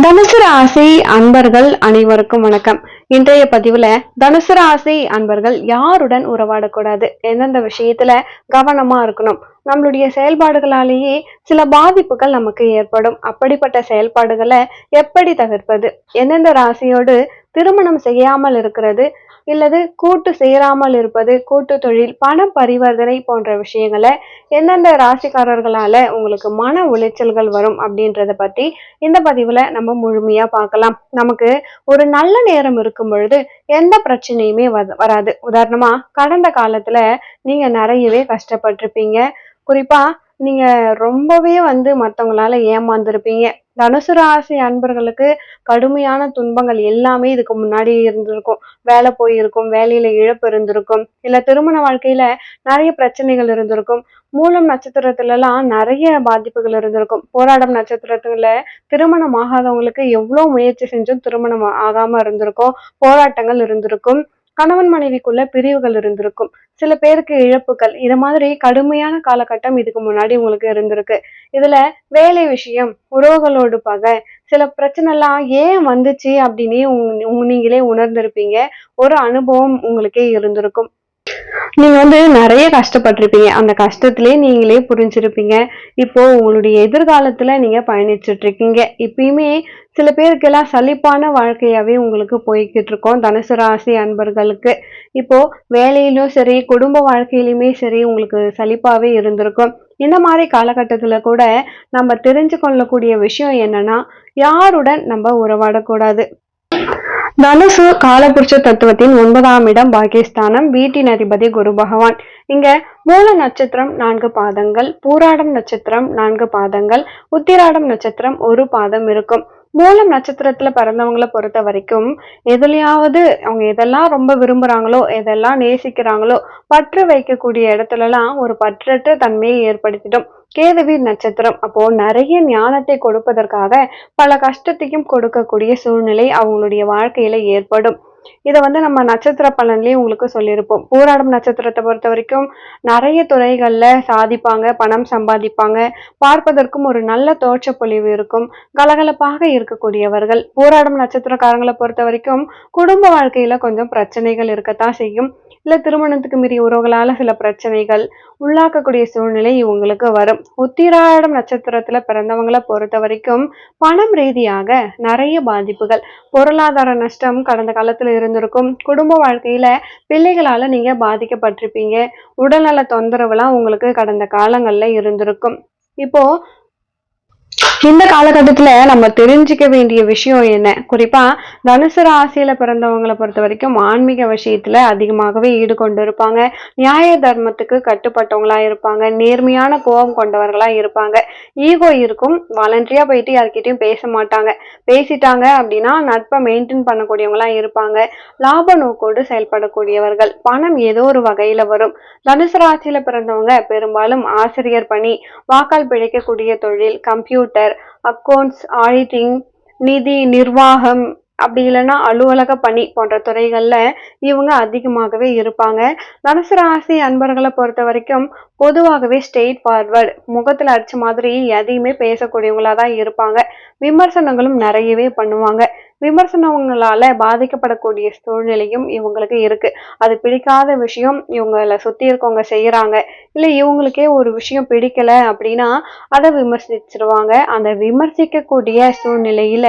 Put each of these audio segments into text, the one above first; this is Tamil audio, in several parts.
தனுசு ராசி அன்பர்கள் அனைவருக்கும் வணக்கம். இன்றைய பதிவுல தனுசு ராசி அன்பர்கள் யாருடன் உறவாடக்கூடாது? எந்தெந்த விஷயத்துல கவனமா இருக்கணும்? நம்மளுடைய செயல்பாடுகளாலேயே சில பாதிப்புகள் நமக்கு ஏற்படும். அப்படிப்பட்ட செயல்பாடுகளை எப்படி தவிர்ப்பது? எந்தெந்த ராசியோடு திருமணம் செய்யாமல் இருக்கிறது? இல்லது கூட்டு சேராமல் இருப்பது கூட்டு தொழில் பண பரிவர்த்தனை போன்ற விஷயங்களை எந்தெந்த ராசிக்காரர்களால உங்களுக்கு மன உளைச்சல்கள் வரும் அப்படின்றத பத்தி இந்த பதிவுல நம்ம முழுமையா பார்க்கலாம். நமக்கு ஒரு நல்ல நேரம் இருக்கும் பொழுது எந்த பிரச்சனையுமே வ- வராது. உதாரணமா கடந்த காலத்துல நீங்க நிறையவே கஷ்டப்பட்டிருப்பீங்க. குறிப்பா நீங்க ரொம்பவே வந்து மற்றவங்களால ஏமாந்துருப்பீங்க. தனுசு ராசி அன்பர்களுக்கு கடுமையான துன்பங்கள் எல்லாமே இதுக்கு முன்னாடி இருந்திருக்கும். வேலை போயிருக்கும் வேலையில இழப்பு இருந்திருக்கும் இல்ல திருமண வாழ்க்கையில நிறைய பிரச்சனைகள் இருந்திருக்கும். மூலம் நட்சத்திரத்துல எல்லாம் நிறைய பாதிப்புகள் இருந்திருக்கும். போராடம் நட்சத்திரத்துல திருமணம் ஆகாதவங்களுக்கு எவ்வளவு முயற்சி செஞ்சும் திருமணம் ஆகாம இருந்திருக்கும். போராட்டங்கள் இருந்திருக்கும். கணவன் மனைவிக்குள்ள பிரிவுகள் இருந்திருக்கும். சில பேருக்கு இழப்புகள். இது மாதிரி கடுமையான காலகட்டம் இதுக்கு முன்னாடி உங்களுக்கு இருந்திருக்கு. இதுல வேலை விஷயம் உறவுகளோடு பகை சில பிரச்சனை எல்லாம் ஏன் வந்துச்சு அப்படின்னு உங் நீங்களே உணர்ந்திருப்பீங்க. ஒரு அனுபவம் உங்களுக்கே இருந்திருக்கும். நீங்க வந்து நிறைய கஷ்டப்பட்டிருப்பீங்க. அந்த கஷ்டத்திலே நீங்களே புரிஞ்சிருப்பீங்க. இப்போ உங்களுடைய எதிர்காலத்துல நீங்க பயணிச்சுட்டு இருக்கீங்க இப்பயுமே சில பேருக்கெல்லாம் சலிப்பான வாழ்க்கையாவே உங்களுக்கு போய்கிட்டு இருக்கோம் தனுசு ராசி அன்பர்களுக்கு. இப்போ வேலையிலும் சரி குடும்ப வாழ்க்கையிலுமே சரி உங்களுக்கு சலிப்பாவே இருந்திருக்கும். இந்த மாதிரி காலகட்டத்தில் கூட நம்ம தெரிஞ்சு கொள்ளக்கூடிய விஷயம் என்னன்னா யாருடன் நம்ம உறவாடக்கூடாது. தனுசு காலபுருஷ தத்துவத்தின் ஒன்பதாம் இடம் பாகிஸ்தானம். வீட்டின் அதிபதி குரு பகவான். இங்க மூல நட்சத்திரம் நான்கு பாதங்கள் பூராடம் நட்சத்திரம் நான்கு பாதங்கள் உத்திராடம் நட்சத்திரம் ஒரு பாதம் இருக்கும். மூலம் நட்சத்திரத்துல பிறந்தவங்கள பொறுத்த வரைக்கும் எதுலையாவது அவங்க எதெல்லாம் ரொம்ப விரும்புறாங்களோ எதெல்லாம் நேசிக்கிறாங்களோ பற்று வைக்கக்கூடிய இடத்துலலாம் ஒரு பற்றற்ற தன்மையை ஏற்படுத்திடும். கேதவி நட்சத்திரம். அப்போ நிறைய ஞானத்தை கொடுப்பதற்காக பல கஷ்டத்தையும் கொடுக்கக்கூடிய சூழ்நிலை அவங்களுடைய வாழ்க்கையில ஏற்படும். இதை வந்து நம்ம நட்சத்திர பலன்லயே உங்களுக்கு சொல்லியிருப்போம். போராடும் நட்சத்திரத்தை பொறுத்த வரைக்கும் நிறைய துறைகள்ல சாதிப்பாங்க பணம் சம்பாதிப்பாங்க. பார்ப்பதற்கும் ஒரு நல்ல தோற்றப்பொழிவு இருக்கும். கலகலப்பாக இருக்கக்கூடியவர்கள். போராடும் நட்சத்திரக்காரங்களை பொறுத்த வரைக்கும் குடும்ப வாழ்க்கையில கொஞ்சம் பிரச்சனைகள் இருக்கத்தான் செய்யும். இல்ல திருமணத்துக்கு மீறிய உறவுகளால சில பிரச்சனைகள் உள்ளாக்கக்கூடிய சூழ்நிலை இவங்களுக்கு வரும். உத்திராடம் நட்சத்திரத்துல பிறந்தவங்கள பொறுத்த வரைக்கும் பணம் ரீதியாக நிறைய பாதிப்புகள். பொருளாதார நஷ்டம் கடந்த காலத்துல இருந்திருக்கும். குடும்ப வாழ்க்கையில பிள்ளைகளால நீங்க பாதிக்கப்பட்டிருப்பீங்க. உடல்நல தொந்தரவுலாம் உங்களுக்கு கடந்த காலங்கள்ல இருந்திருக்கும். இப்போ இந்த காலகட்டத்துல நம்ம தெரிஞ்சுக்க வேண்டிய விஷயம் என்ன? குறிப்பா தனுசு ராசியில பிறந்தவங்களை பொறுத்த வரைக்கும் ஆன்மீக விஷயத்துல அதிகமாகவே ஈடுகொண்டு இருப்பாங்க நியாய தர்மத்துக்கு கட்டுப்பட்டவங்களா இருப்பாங்க. நேர்மையான கோபம் கொண்டவர்களா இருப்பாங்க. ஈகோ இருக்கும். வாலண்டரியா போயிட்டு யார்கிட்டயும் பேச மாட்டாங்க. பேசிட்டாங்க அப்படின்னா நட்பை மெயின்டைன் பண்ணக்கூடியவங்களா இருப்பாங்க. லாப நோக்கோடு செயல்படக்கூடியவர்கள். பணம் ஏதோ ஒரு வகையில வரும். தனுசு ராசியில பிறந்தவங்க பெரும்பாலும் ஆசிரியர் பணி வாக்கால் பிழைக்கக்கூடிய தொழில் கம்ப்யூட்டர் அக்கௌண்ட்ஸ் ஆடிட்டிங் நிதி நிர்வாகம் அப்படி இல்லைன்னா அலுவலக பணி போன்ற துறைகள்ல இவங்க அதிகமாகவே இருப்பாங்க. தனுசு ராசி அன்பர்களை பொறுத்த வரைக்கும் பொதுவாகவே ஸ்ட்ரெயிட் ஃபார்வர்ட் முகத்துல அடிச்ச மாதிரி எதையுமே பேசக்கூடியவங்களா தான் இருப்பாங்க. விமர்சனங்களும் நிறையவே பண்ணுவாங்க. விமர்சனங்களால பாதிக்கப்படக்கூடிய சூழ்நிலையும் இவங்களுக்கு இருக்கு. அது பிடிக்காத விஷயம் இவங்கள சுத்தி இருக்கவங்க செய்யறாங்க இல்ல இவங்களுக்கே ஒரு விஷயம் பிடிக்கல அப்படின்னா அதை விமர்சிச்சிருவாங்க. அந்த விமர்சிக்கக்கூடிய சூழ்நிலையில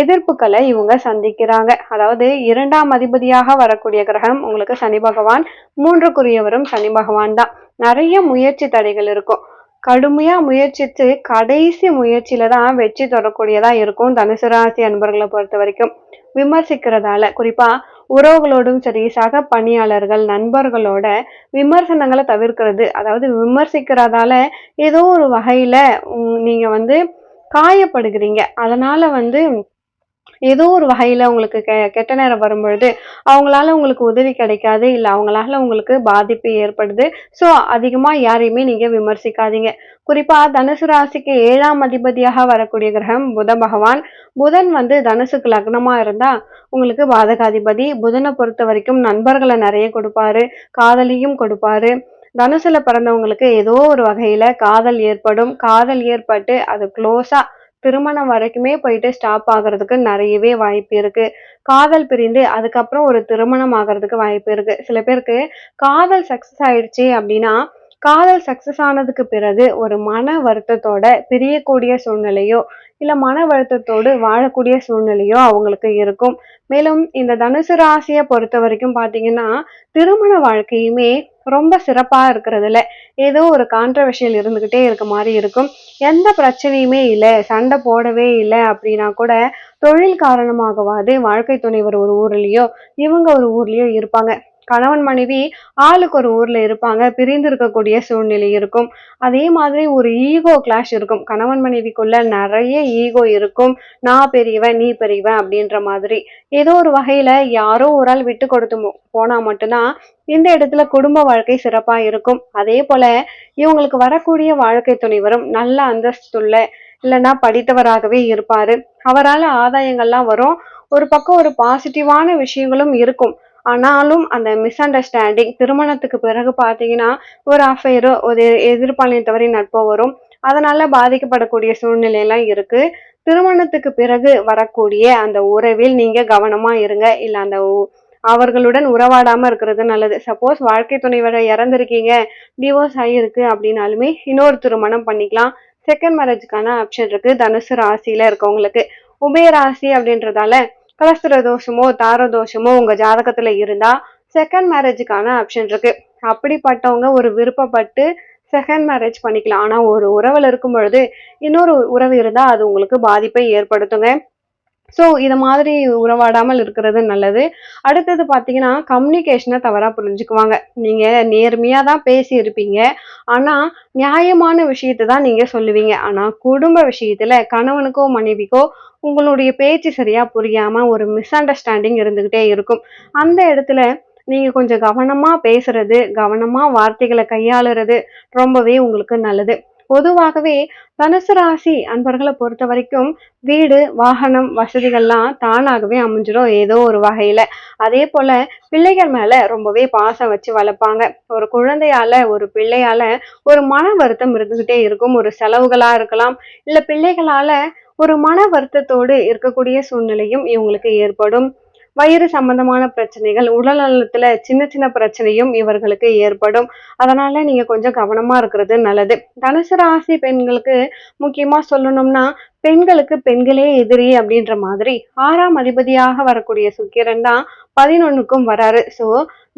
எதிர்ப்புகளை இவங்க சந்திக்கிறாங்க. அதாவது இரண்டாம் அதிபதியாக வரக்கூடிய கிரகம் உங்களுக்கு சனி பகவான் மூன்றுக்குரியவரும் சனி பகவான் தான். நிறைய முயற்சி தடைகள் இருக்கும். கடுமையா முயற்சித்து கடைசி முயற்சியில தான் வெற்றி தொடரக்கூடியதா இருக்கும் தனுசு ராசி அன்பர்களை பொறுத்த வரைக்கும். விமர்சிக்கிறதால குறிப்பா உறவுகளோடும் சரி சக பணியாளர்கள் நண்பர்களோட விமர்சனங்களை தவிர்க்கிறது. அதாவது விமர்சிக்கிறதால ஏதோ ஒரு வகையில நீங்க வந்து காயப்படுகிறீங்க. அதனால வந்து ஏதோ ஒரு வகையில் உங்களுக்கு கெ கெட்ட நேரம் வரும்பொழுது அவங்களால உங்களுக்கு உதவி கிடைக்காது இல்லை அவங்களால உங்களுக்கு பாதிப்பு ஏற்படுது. ஸோ அதிகமாக யாரையுமே நீங்கள் விமர்சிக்காதீங்க. குறிப்பாக தனுசு ராசிக்கு ஏழாம் அதிபதியாக வரக்கூடிய கிரகம் புத பகவான். புதன் வந்து தனுசுக்கு லக்னமாக இருந்தால் உங்களுக்கு பாதகாதிபதி. புதனை பொறுத்த வரைக்கும் நண்பர்களை நிறைய கொடுப்பாரு காதலியும் கொடுப்பாரு. தனுசுல பிறந்தவங்களுக்கு ஏதோ ஒரு வகையில காதல் ஏற்படும். காதல் ஏற்பட்டு அது க்ளோஸாக திருமணம் வரைக்குமே போயிட்டு ஸ்டாப் ஆகுறதுக்கு நிறையவே வாய்ப்பு இருக்கு. காதல் பிரிந்து அதுக்கப்புறம் ஒரு திருமணம் ஆகிறதுக்கு வாய்ப்பு இருக்கு. சில பேருக்கு காதல் சக்சஸ் ஆயிடுச்சு அப்படின்னா காதல் சக்சஸ் ஆனதுக்கு பிறகு ஒரு மன வருத்தத்தோட பிரியக்கூடிய சூழ்நிலையோ இல்ல மன வருத்தத்தோடு வாழக்கூடிய சூழ்நிலையோ அவங்களுக்கு இருக்கும். மேலும் இந்த தனுசு ராசியை பொறுத்த வரைக்கும் பாத்தீங்கன்னா திருமண வாழ்க்கையுமே ரொம்ப சிறப்பாக இருக்கிறதுல ஏதோ ஒரு கான்ட்ரவர்ஷியல் இருந்துக்கிட்டே இருக்க மாதிரி இருக்கும். எந்த பிரச்சனையுமே இல்லை சண்டை போடவே இல்லை அப்படின்னா கூட தொழில் காரணமாகவாது வாழ்க்கை துணைவர் ஒரு ஊர்லேயோ இவங்க ஒரு ஊர்லேயோ இருப்பாங்க. கணவன் மனைவி ஆளுக்கு ஒரு ஊர்ல இருப்பாங்க பிரிந்து இருக்கக்கூடிய சூழ்நிலை இருக்கும். அதே மாதிரி ஒரு ஈகோ கிளாஷ் இருக்கும். கணவன் மனைவிக்குள்ள நிறைய ஈகோ இருக்கும். நான் பெரியவன் நீ பெரியவன் அப்படின்ற மாதிரி. ஏதோ ஒரு வகையில யாரோ ஒரு ஆள் விட்டு கொடுத்து போனா மட்டும்தான் இந்த இடத்துல குடும்ப வாழ்க்கை சிறப்பா இருக்கும். அதே போல இவங்களுக்கு வரக்கூடிய வாழ்க்கை துணைவரும் நல்ல அந்தஸ்துள்ள இல்லைன்னா படித்தவராகவே இருப்பாரு. அவரால் ஆதாயங்கள்லாம் வரும். ஒரு பக்கம் ஒரு பாசிட்டிவான விஷயங்களும் இருக்கும். ஆனாலும் அந்த மிஸ் அண்டர்ஸ்டாண்டிங் திருமணத்துக்கு பிறகு பார்த்தீங்கன்னா ஒரு அஃபேரோ ஒரு எதிர்பாலினத்தவரின் நட்போ வரும். அதனால பாதிக்கப்படக்கூடிய சூழ்நிலையெல்லாம் இருக்கு. திருமணத்துக்கு பிறகு வரக்கூடிய அந்த உறவில் நீங்க கவனமா இருங்க. இல்ல அந்த அவர்களுடன் உறவாடாம இருக்கிறது நல்லது. சப்போஸ் வாழ்க்கை துணைவரை இறந்துருக்கீங்க. டிவோர்ஸ் ஆகியிருக்கு அப்படின்னாலுமே இன்னொரு திருமணம் பண்ணிக்கலாம். செகண்ட் மேரேஜ்க்கான ஆப்ஷன் இருக்கு. தனுசு ராசியில இருக்கவங்களுக்கு. உபய ராசி அப்படின்றதால கலஸ்திர தோஷமோ தார தோஷமோ உங்க ஜாதகத்துல இருந்தா செகண்ட் மேரேஜுக்கான ஆப்ஷன் இருக்கு. அப்படிப்பட்டவங்க ஒரு விருப்பப்பட்டு செகண்ட் மேரேஜ் பண்ணிக்கலாம். ஆனா ஒரு உறவில் இருக்கும் பொழுது இன்னொரு உறவு இருந்தா அது உங்களுக்கு பாதிப்பை ஏற்படுத்துங்க. ஸோ இது மாதிரி உறவாடாமல் இருக்கிறது நல்லது. அடுத்தது பார்த்தீங்கன்னா கம்யூனிகேஷனை தவறாக புரிஞ்சுக்குவாங்க. நீங்கள் நேர்மையாக தான் பேசியிருப்பீங்க. ஆனால் நியாயமான விஷயத்தை தான் நீங்கள் சொல்லுவீங்க. ஆனால் குடும்ப விஷயத்தில் கணவனுக்கோ மனைவிக்கோ உங்களுடைய பேச்சு சரியா புரியாம ஒரு மிஸ் அண்டர்ஸ்டாண்டிங் இருந்துகிட்டே இருக்கும். அந்த இடத்துல நீங்க கொஞ்சம் கவனமா பேசுறது கவனமா வார்த்தைகளை கையாளுறது ரொம்பவே உங்களுக்கு நல்லது. பொதுவாகவே தனுசு ராசி அன்பர்களை பொறுத்த வரைக்கும் வீடு வாகனம் வசதிகள்லாம் தானாகவே அமைஞ்சிடும் ஏதோ ஒரு வகையில. அதே போல பிள்ளைகள் மேல ரொம்பவே பாசம் வச்சு வளர்ப்பாங்க. ஒரு குழந்தையால ஒரு பிள்ளையால ஒரு மன வருத்தம் இருந்துகிட்டே இருக்கும். ஒரு செலவுகளா இருக்கலாம். இல்ல பிள்ளைகளால ஒரு மன வருத்தத்தோடு இருக்கக்கூடிய சூழ்நிலையும் இவங்களுக்கு ஏற்படும். வயிறு சம்பந்தமான பிரச்சனைகள் உடல் நலத்துல சின்ன சின்ன பிரச்சனையும் இவர்களுக்கு ஏற்படும். அதனால நீங்க கொஞ்சம் கவனமா இருக்கிறது நல்லது. தனுசு ராசி பெண்களுக்கு முக்கியமா சொல்லணும்னா பெண்களுக்கு பெண்களே எதிரி அப்படின்ற மாதிரி ஆறாம் அதிபதியாக வரக்கூடிய சுக்கிரன் தான் பதினொன்னுக்கும் வராரு. ஸோ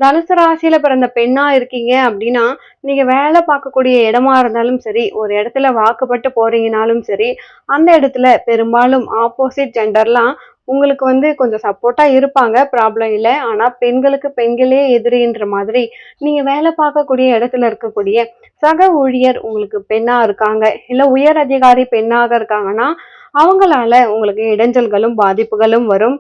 தனுசு ராசியில பிறந்த பெண்ணா இருக்கீங்க அப்படின்னா நீங்க வேலை பார்க்கக்கூடிய இடமா இருந்தாலும் சரி ஒரு இடத்துல வாக்குப்பட்டு போறீங்கனாலும் சரி அந்த இடத்துல பெரும்பாலும் ஆப்போசிட் ஜெண்டர்லாம் உங்களுக்கு வந்து கொஞ்சம் சப்போர்ட்டா இருப்பாங்க ப்ராப்ளம் இல்லை. ஆனா பெண்களுக்கு பெண்களே எதிரின்ற மாதிரி நீங்க வேலை பார்க்கக்கூடிய இடத்துல இருக்கக்கூடிய சக ஊழியர் உங்களுக்கு பெண்ணா இருக்காங்க. இல்ல உயர் அதிகாரி பெண்ணாக இருக்காங்கன்னா அவங்களால உங்களுக்கு இடைஞ்சல்களும் பாதிப்புகளும் வரும்.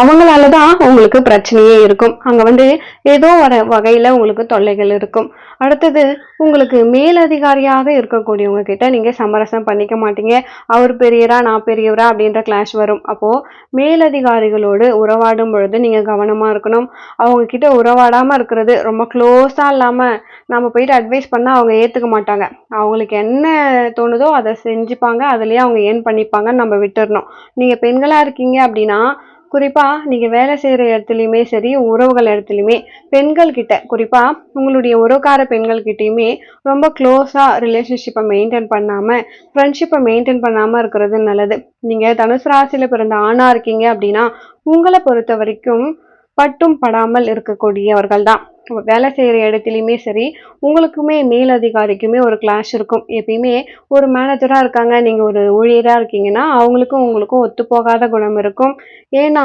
அவங்களால தான் உங்களுக்கு பிரச்சனையே இருக்கும். அங்க வந்து ஏதோ ஒரு வகையில உங்களுக்கு தொல்லைகள் இருக்கும். அடுத்தது உங்களுக்கு மேலதிகாரியாக இருக்கக்கூடியவங்க கிட்ட நீங்க சமரசம் பண்ணிக்க மாட்டீங்க. அவர் பெரியரா நான் பெரியவரா அப்படின்ற கிளாஷ் வரும். அப்போ மேலதிகாரிகளோடு உறவாடும் பொழுது நீங்க கவனமா இருக்கணும். அவங்க கிட்ட உறவாடாம இருக்கிறது ரொம்ப க்ளோஸா இல்லாம நம்ம போயிட்டு அட்வைஸ் பண்ணால் அவங்க ஏத்துக்க மாட்டாங்க. அவங்களுக்கு என்ன தோணுதோ அதை செஞ்சுப்பாங்க. அதுலயே அவங்க ஏன் பண்ணிப்பாங்கன்னு நம்ம விட்டுறணும். நீங்க பெண்களா இருக்கீங்க அப்படின்னா குறிப்பாக நீங்கள் வேலை செய்கிற இடத்துலையுமே சரி உறவுகள் இடத்துலையுமே பெண்கள் கிட்ட உங்களுடைய உறவுக்கார பெண்கள்கிட்டயுமே ரொம்ப க்ளோஸாக ரிலேஷன்ஷிப்பை மெயின்டைன் பண்ணாமல் ஃப்ரெண்ட்ஷிப்பை மெயின்டைன் பண்ணாமல் இருக்கிறது நல்லது. நீங்கள் தனுசு ராசியில் பிறந்த ஆணாக இருக்கீங்க அப்படின்னா உங்களை பொறுத்த வரைக்கும் பட்டும் படாமல் இருக்கக்கூடியவர்கள் தான் வேலை செய்கிற இடத்துலையுமே சரி உங்களுக்குமே மேல் அதிகாரிக்குமே ஒரு கிளாஷ் இருக்கும். எப்பயுமே ஒரு மேனேஜராக இருக்காங்க நீங்கள் ஒரு ஊழியராக இருக்கீங்கன்னா அவங்களுக்கும் உங்களுக்கும் ஒத்து போகாத குணம் இருக்கும். ஏன்னா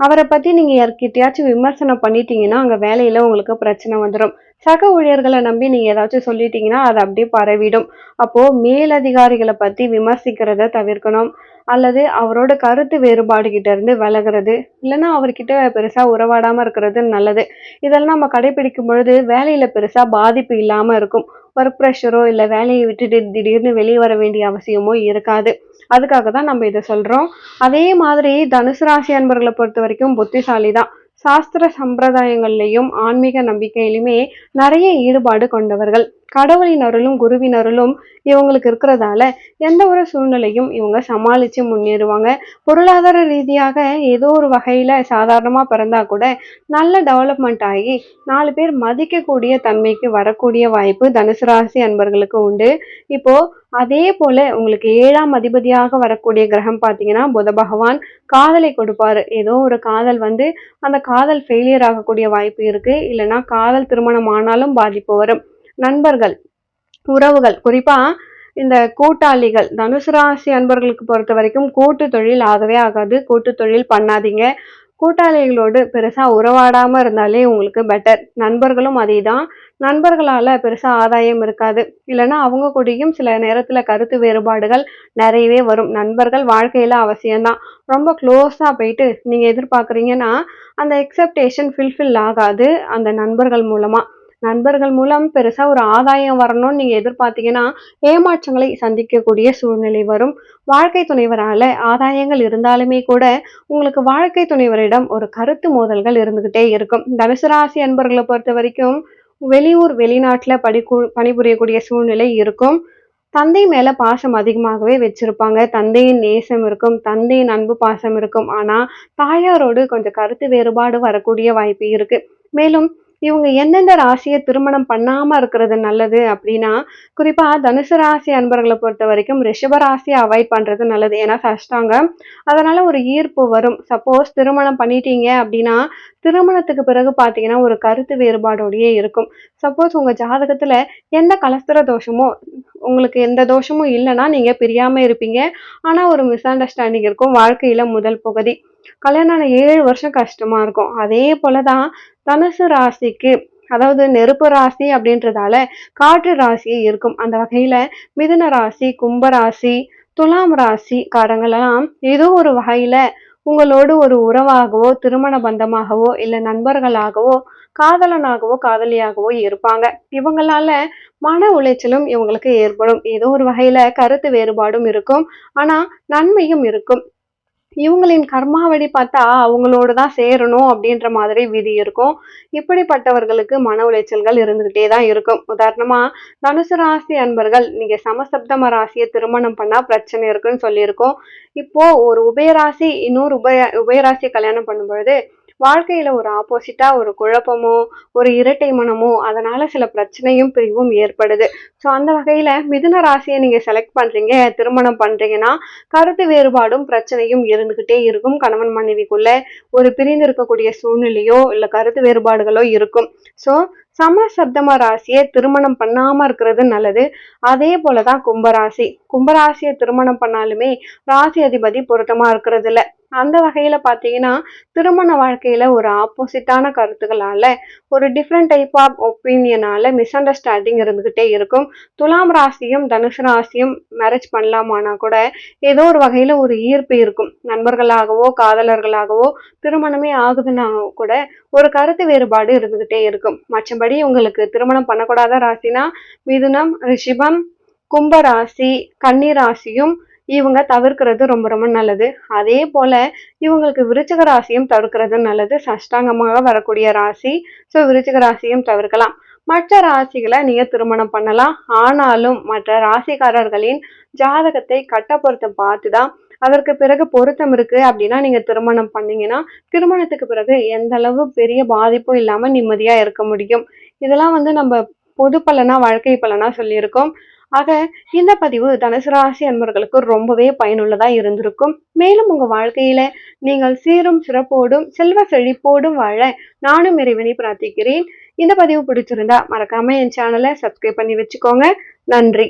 அவரை பற்றி நீங்கள் யார்கிட்டயாச்சும் விமர்சனம் பண்ணிட்டீங்கன்னா அங்கே வேலையில் உங்களுக்கு பிரச்சனை வந்துடும் சக ஊழியர்களை நம்பி நீங்கள் ஏதாச்சும் சொல்லிட்டீங்கன்னா அது அப்படியே பரவிடும். அப்போது மேலதிகாரிகளை பற்றி விமர்சிக்கிறத தவிர்க்கணும். அல்லது அவரோட கருத்து வேறுபாடு கிட்ட இருந்து விலகிறது இல்லைன்னா அவர்கிட்ட பெருசாக உறவாடாமல் இருக்கிறது நல்லது. இதெல்லாம் நம்ம கடைபிடிக்கும் பொழுது வேலையில் பெருசாக பாதிப்பு இல்லாமல் இருக்கும். ஒர்க் ப்ரெஷரோ இல்லை வேலையை விட்டுட்டு திடீர்னு வெளியே வர வேண்டிய அவசியமோ இருக்காது. அதுக்காக தான் நம்ம இதை சொல்கிறோம் அதே மாதிரி தனுசு ராசி அன்பர்களை பொறுத்த வரைக்கும் புத்திசாலி தான். சாஸ்திர சம்பிரதாயங்கள்லையும் ஆன்மீக நம்பிக்கையிலுமே நிறைய ஈடுபாடு கொண்டவர்கள். கடவுளின் அருளும் குருவின் அருளும் இவங்களுக்கு இருக்கிறதால எந்த ஒரு சூழ்நிலையும் இவங்க சமாளித்து முன்னேறுவாங்க. பொருளாதார ரீதியாக ஏதோ ஒரு வகையில் சாதாரணமாக பிறந்தா கூட நல்ல டெவலப்மெண்ட் ஆகி நாலு பேர் மதிக்கக்கூடிய தன்மைக்கு வரக்கூடிய வாய்ப்பு தனுசு ராசி அன்பர்களுக்கு உண்டு. இப்போது அதே போல உங்களுக்கு ஏழாம் அதிபதியாக வரக்கூடிய கிரகம் பார்த்தீங்கன்னா புத பகவான் காதலை கொடுப்பார். ஏதோ ஒரு காதல் வந்து அந்த காதல் ஃபெயிலியர் ஆகக்கூடிய வாய்ப்பு இருக்குது இல்லைன்னா காதல் திருமணம் ஆனாலும் பாதிப்பு வரும். நண்பர்கள் உறவுகள். குறிப்பா இந்த கூட்டாளிகள் தனுசு ராசி அன்பர்களுக்கு பொறுத்த வரைக்கும் கூட்டு தொழில் ஆகவே ஆகாது. கூட்டு தொழில் பண்ணாதீங்க. கூட்டாளிகளோடு பெருசாக உறவாடாமல் இருந்தாலே உங்களுக்கு பெட்டர் நண்பர்களும் அதே தான் நண்பர்களால் பெருசாக ஆதாயம் இருக்காது. இல்லைன்னா அவங்க கூடயும் சில நேரத்தில் கருத்து வேறுபாடுகள் நிறையவே வரும். நண்பர்கள் வாழ்க்கையில் அவசியம்தான். ரொம்ப க்ளோஸாக போயிட்டு நீங்கள் எதிர்பார்க்குறீங்கன்னா அந்த எக்ஸப்டேஷன் ஃபில்ஃபில் ஆகாது அந்த நண்பர்கள் மூலமாக நண்பர்கள் மூலம் பெருசா ஒரு ஆதாயம் வரணும்னு நீங்க எதிர்பார்த்தீங்கன்னா ஏமாற்றங்களை சந்திக்கக்கூடிய சூழ்நிலை வரும். வாழ்க்கை துணைவரால ஆதாயங்கள் இருந்தாலுமே கூட உங்களுக்கு வாழ்க்கை துணைவரிடம் ஒரு கருத்து மோதல்கள் இருந்துகிட்டே இருக்கும். தனுசு ராசி அன்பர்களை பொறுத்த வரைக்கும் வெளியூர் வெளிநாட்டில் படிக்கு பணிபுரியக்கூடிய சூழ்நிலை இருக்கும். தந்தை மேல பாசம் அதிகமாகவே வச்சிருப்பாங்க. தந்தையின் நேசம் இருக்கும் தந்தையின் அன்பு பாசம் இருக்கும். ஆனா தாயாரோடு கொஞ்சம் கருத்து வேறுபாடு வரக்கூடிய வாய்ப்பு இருக்கு. மேலும் இவங்க எந்தெந்த ராசியை திருமணம் பண்ணாம இருக்கிறது நல்லது அப்படின்னா குறிப்பா தனுசு ராசி அன்பர்களை பொறுத்த வரைக்கும் ரிஷப ராசியை அவாய்ட் பண்றது நல்லது. ஏன்னா சஷ்டாங்க அதனால ஒரு ஈர்ப்பு வரும். சப்போஸ் திருமணம் பண்ணிட்டீங்க அப்படின்னா திருமணத்துக்கு பிறகு பார்த்தீங்கன்னா ஒரு கருத்து வேறுபாடோடையே இருக்கும். சப்போஸ் உங்கள் ஜாதகத்தில் எந்த கலஸ்திர தோஷமோ உங்களுக்கு எந்த தோஷமும் இல்லைன்னா நீங்கள் பிரியாமல் இருப்பீங்க. ஆனால் ஒரு மிஸ் அண்டர்ஸ்டாண்டிங் இருக்கும். வாழ்க்கையில் முதல் பகுதி. கல்யாணம் ஏழு வருஷம் கஷ்டமாக இருக்கும். அதே போலதான் தனுசு ராசிக்கு அதாவது நெருப்பு ராசி அப்படின்றதால காற்று ராசி இருக்கும். அந்த வகையில மிதுன ராசி கும்ப ராசி துலாம் ராசி காரங்களெல்லாம் ஏதோ ஒரு வகையில உங்களோடு ஒரு உறவாகவோ திருமண பந்தமாகவோ இல்லை நண்பர்களாகவோ காதலனாகவோ காதலியாகவோ இருப்பாங்க. இவங்களால மன உளைச்சலும் இவங்களுக்கு ஏற்படும். ஏதோ ஒரு வகையில கருத்து வேறுபாடும் இருக்கும். ஆனா நன்மையும் இருக்கும். இவங்களின் கர்மாவடி பார்த்தா அவங்களோட தான் சேரணும் அப்படின்ற மாதிரி விதி இருக்கும். இப்படிப்பட்டவர்களுக்கு மன உளைச்சல்கள் இருந்துகிட்டே தான் இருக்கும். உதாரணமா தனுசு ராசி அன்பர்கள் நீங்க சமசப்தம ராசியை திருமணம் பண்ணா பிரச்சனை இருக்குன்னு சொல்லியிருக்கோம். இப்போ ஒரு உபயராசி இன்னொரு உபய உபயராசியை கல்யாணம் பண்ணும்பொழுது வாழ்க்கையில் ஒரு ஆப்போசிட்டாக ஒரு குழப்பமோ ஒரு இரட்டை மனமோ அதனால் சில பிரச்சனையும் பிரிவும் ஏற்படுது. ஸோ அந்த வகையில் மிதுன ராசியை நீங்கள் செலக்ட் பண்ணுறீங்க திருமணம் பண்ணுறீங்கன்னா கருத்து வேறுபாடும் பிரச்சனையும் இருந்துக்கிட்டே இருக்கும். கணவன் மனைவிக்குள்ளே ஒரு பிரிந்து இருக்கக்கூடிய சூழ்நிலையோ இல்லை கருத்து வேறுபாடுகளோ இருக்கும். ஸோ சமசப்தம ராசியை திருமணம் பண்ணாமல் இருக்கிறது நல்லது. அதே போலதான் கும்பராசி. கும்பராசியை திருமணம் பண்ணாலுமே ராசி அதிபதி பொருத்தமாக இருக்கிறது இல்லை அந்த வகையில் பார்த்தீங்கன்னா திருமண வாழ்க்கையில் ஒரு ஆப்போசிட்டான கருத்துக்களால் ஒரு டிஃப்ரெண்ட் டைப் ஆஃப் ஒப்பீனியனால மிஸ் அண்டர்ஸ்டாண்டிங் இருந்துக்கிட்டே இருக்கும். துலாம் ராசியும் தனுசு ராசியும் மேரேஜ் பண்ணலாமானா கூட ஏதோ ஒரு வகையில் ஒரு ஈர்ப்பு இருக்கும். நண்பர்களாகவோ காதலர்களாகவோ திருமணமே ஆகுதுன்னா கூட ஒரு கருத்து வேறுபாடு இருந்துக்கிட்டே இருக்கும். மற்றபடி உங்களுக்கு திருமணம் பண்ணக்கூடாத ராசினா மிதுனம் ரிஷிபம் கும்ப ராசி ராசியும் இவங்க தவிர்க்கிறது ரொம்ப ரொம்ப நல்லது. அதே போல இவங்களுக்கு விருச்சிக ராசியும் தவிர்க்கிறது நல்லது. சஷ்டாங்கமாக வரக்கூடிய ராசி. ஸோ விருச்சிக ராசியும் தவிர்க்கலாம். மற்ற ராசிகளை நீங்க திருமணம் பண்ணலாம். ஆனாலும் மற்ற ராசிக்காரர்களின் ஜாதகத்தை கட்ட பொருத்தம் பார்த்து தான் அதற்கு பிறகு பொருத்தம் இருக்கு அப்படின்னா நீங்க திருமணம் பண்ணீங்கன்னா திருமணத்துக்கு பிறகு எந்த அளவு பெரிய பாதிப்பும் இல்லாம நிம்மதியா இருக்க முடியும். இதெல்லாம் வந்து நம்ம பொது பலனா வாழ்க்கை பலனா சொல்லியிருக்கோம். ஆக இந்த பதிவு தனுசு ராசி அன்பர்களுக்கு ரொம்பவே பயனுள்ளதா இருந்திருக்கும். மேலும் உங்க வாழ்க்கையில நீங்கள் சீரும் சிறப்போடும் செல்வ செழிப்போடும் வாழ நானும் இறைவனை பிரார்த்திக்கிறேன். இந்த பதிவு பிடிச்சிருந்தா மறக்காம என் சேனலை சப்ஸ்கிரைப் பண்ணி வச்சுக்கோங்க. நன்றி.